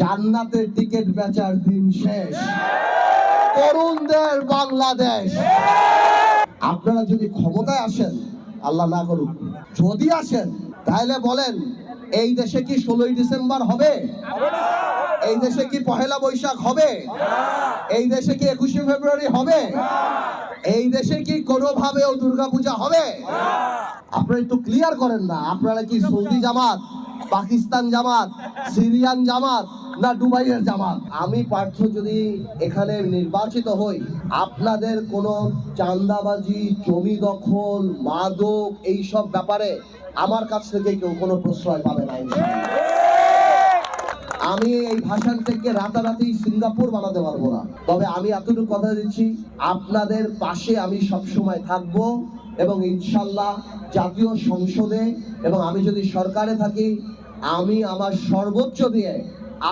জান্নাতের টিকিট বেচার দিন শেষ। তরুণদের বাংলাদেশ। আপনারা যদি ক্ষমতায় আসেন, আল্লাহ না করুক, যদি আসেন, তাহলে বলেন, এই দেশে কি ষোলোই ডিসেম্বর হবে? এই দেশে কি পহেলা বৈশাখ হবে? এই দেশে কি একুশে ফেব্রুয়ারি হবে? এই দেশে কি কোনোভাবেও দুর্গাপূজা হবে? আপনারা একটু ক্লিয়ার করেন না। আপনারা কি সৌদি জামাত, পাকিস্তান জামাত, সিরিয়ান জামাত না দুবাইয়ের জামাত। আমি পার্থ যদি এখানে নির্বাচিত হই, আপনাদের কোনো চান্দাবাজি জমি দখল, মাদক এইসব ব্যাপারে আমার কাছ থেকে কেউ কোনো প্রশ্রয় পাবে না। আমি এই ভাষণ থেকে রাতারাতি সিঙ্গাপুর বানাতে পারব না। তবে আমি এতটুকু কথা দিচ্ছি, আপনাদের পাশে আমি সবসময় থাকব এবং ইনশাল্লাহ জাতীয় সংসদে এবং আমি যদি সরকারে থাকি, আমি আমার সর্বোচ্চ দিয়ে